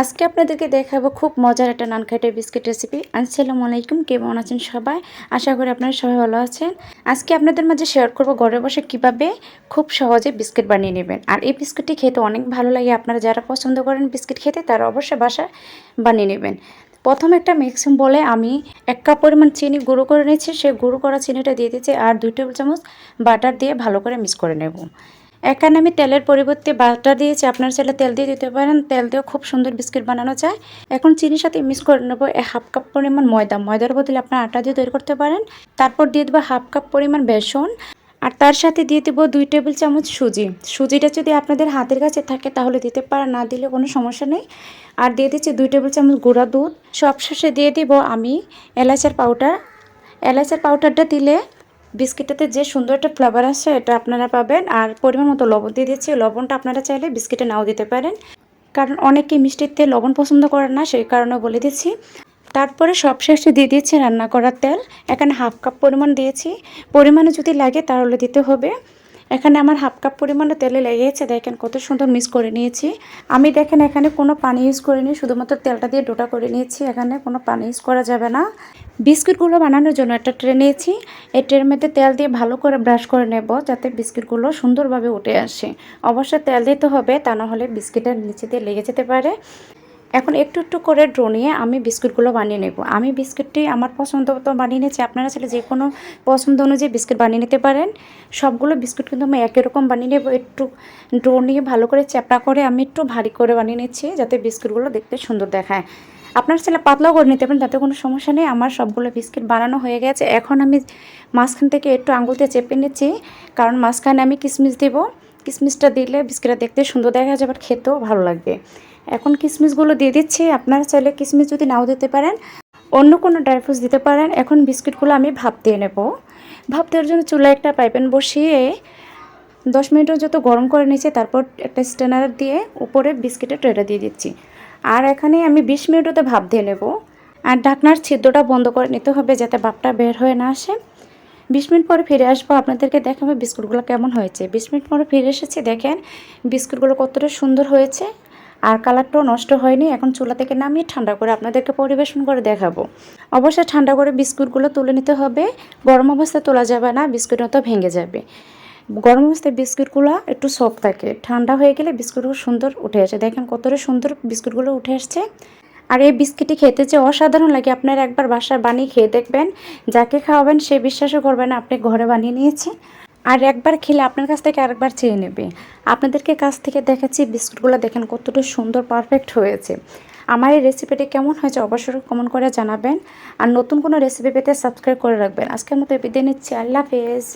আজকে আপনাদেরকে দেখাবো খুব মজার একটা নানখাইটের বিস্কিট রেসিপি আসসালামু আলাইকুম, কেমন আছেন সবাই? আশা করি আপনারা সবাই ভালো আছেন। আজকে আপনাদের মাঝে শেয়ার করব ঘরে বসে কীভাবে খুব সহজে বিস্কিট বানিয়ে নেবেন। আর এই বিস্কিটটি খেতে অনেক ভালো লাগে। আপনারা যারা পছন্দ করেন বিস্কিট খেতে, তারা অবশ্যই বাসা বানিয়ে নেবেন। প্রথম একটা মিক্সিং বলে আমি এক কাপ পরিমাণ চিনি গুঁড়ো করে নিয়েছি। সেই গুঁড়ো করা চিনিটা দিয়ে দিচ্ছি আর দুই টেবিল চামচ বাটার দিয়ে ভালো করে মিক্স করে নেব। এখানে আমি তেলের পরিবর্তে বাটার দিয়েছি। আপনার চাইলে তেল দিয়ে দিতে পারেন। তেল দিয়েও খুব সুন্দর বিস্কিট বানানো যায়। এখন চিনির সাথে মিক্স করে নেব হাফ কাপ পরিমাণ ময়দা। ময়দার বদলে আপনার আটা দিয়ে তৈরি করতে পারেন। তারপর দিয়ে দেবো হাফ কাপ পরিমাণ বেসন। আর তার সাথে দিয়ে দেবো দুই টেবিল চামচ সুজি। সুজিটা যদি আপনাদের হাতের কাছে থাকে তাহলে দিতে পারেন, না দিলে কোনো সমস্যা নেই। আর দিয়ে দিচ্ছি দুই টেবিল চামচ গুঁড়া দুধ। সব শেষে দিয়ে দিব আমি এলাচের পাউডার এলাচের পাউডারটা দিলে বিস্কিটটাতে যে সুন্দর একটা ফ্লেভার আসে, এটা আপনারা পাবেন। আর পরিমাণ মতো লবণ দিয়ে দিচ্ছি। লবণটা আপনারা চাইলে বিস্কিটে নাও দিতে পারেন। কারণ অনেকে মিষ্টিতে লবণ পছন্দ করেন না, সেই কারণে বলে দিচ্ছি। তারপরে সবশেষে দিয়ে দিয়েছি রান্না করার তেল। এখানে হাফ কাপ পরিমাণ দিয়েছি। পরিমাণে যদি লাগে তাহলে দিতে হবে। এখানে আমার হাফ কাপ পরিমাণে তেলে লেগেছে, দেখেন কত সুন্দর মিক্স করে নিয়েছি। আমি দেখেন এখানে কোনো পানি ইউজ করিনি, শুধুমাত্র তেলটা দিয়ে ডোটা করে নিয়েছি, এখানে কোনো পানি ইউজ করা যাবে না। বিস্কিটগুলো বানানোর জন্য একটা ট্রে নিয়েছি, এই ট্রের মধ্যে তেল দিয়ে ভালো করে ব্রাশ করে নেব যাতে বিস্কিটগুলো সুন্দরভাবে উঠে আসে। অবশ্যই তেল দিতে হবে, তা না হলে বিস্কিটের নিচে দিয়ে লেগে যেতে পারে। এখন একটু একটু করে ড্রো নিয়ে আমি বিস্কুটগুলো বানিয়ে নেব। আমি বিস্কুটটি আমার পছন্দ মতো বানিয়ে নিয়েছি। আপনারা চাইলে যে কোনো পছন্দ অনুযায়ী বিস্কুট বানিয়ে নিতে পারেন। সবগুলো বিস্কুট কিন্তু আমি একই রকম বানিয়ে নেব। একটু ড্রো নিয়ে ভালো করে চ্যাপড়া করে আমি একটু ভারী করে বানিয়ে নিচ্ছি যাতে বিস্কুটগুলো দেখতে সুন্দর দেখায়। আপনার ছেলে পাতলাও করে নিতে পারেন, তাতে কোনো সমস্যা নেই। আমার সবগুলো বিস্কিট বানানো হয়ে গেছে। এখন আমি মাঝখান থেকে একটু আঙুলতে চেপে নিচ্ছি। কারণ মাঝখানে আমি কিশমিশ দেবো। কিশমিশটা দিলে বিস্কিটটা দেখতে সুন্দর দেখা যাবে আর খেতেও ভালো লাগবে। এখন কিশমিশগুলো দিয়ে দিচ্ছি, আপনারা চাইলে কিশমিশ যদি নাও দিতে পারেন, অন্য কোনো ড্রাই ফ্রুটস দিতে পারেন। এখন বিস্কিটগুলো আমি ভাপ দিয়ে নেব। ভাপ দেওয়ার জন্য চুলায় একটা পাইপেন বসিয়ে দশ মিনিটের যত গরম করে নিয়েছি, তারপর একটা স্টেনার দিয়ে উপরে বিস্কিটের ট্রেটা দিয়ে দিচ্ছি। আর এখানে আমি বিশ মিনিটতে ভাপ দিয়ে নেব। আর ঢাকনার ছিদ্রটা বন্ধ করে নিতে হবে যাতে ভাপটা বের হয়ে না আসে। বিশ মিনিট পরে ফিরে আসব, আপনাদেরকে দেখাবো বিস্কুটগুলো কেমন হয়েছে। বিশ মিনিট পরে ফিরে এসেছি, দেখেন বিস্কুটগুলো কতটা সুন্দর হয়েছে আর কালারটাও নষ্ট হয়নি। এখন চুলা থেকে নামিয়ে ঠান্ডা করে আপনাদেরকে পরিবেশন করে দেখাবো। অবশ্যই ঠান্ডা করে বিস্কুটগুলো তুলে নিতে হবে। গরম অবস্থায় তোলা যাবে না বিস্কুট মতো ভেঙে যাবে। গরম অবস্থায় বিস্কুটগুলো একটু সফট থাকে। ঠান্ডা হয়ে গেলে বিস্কুটগুলো সুন্দর উঠে আসে। দেখেন কতটা সুন্দর বিস্কুটগুলো উঠে আসছে। আর এই বিস্কিটটি খেতে যে অসাধারণ লাগে। আপনারা একবার বাসায় বানিয়ে খেয়ে দেখবেন। যাকে খাওয়াবেন সে বিশ্বাসও করবেন আপনি ঘরে বানিয়ে নিয়েছে আর একবার খেলে আপনার কাছ থেকে আরেকবার চেয়ে নেবে। আপনাদেরকে কাছ থেকে দেখাচ্ছি বিস্কুটগুলো, দেখেন কতটা সুন্দর পারফেক্ট হয়েছে। আমার এই রেসিপিটি কেমন হয়েছে অবশ্যই কমেন্ট করে জানাবেন। আর নতুন কোনো রেসিপি পেতে সাবস্ক্রাইব করে রাখবেন। আজকের মতো বিদায় নিচ্ছি। আল্লাহ হাফেজ।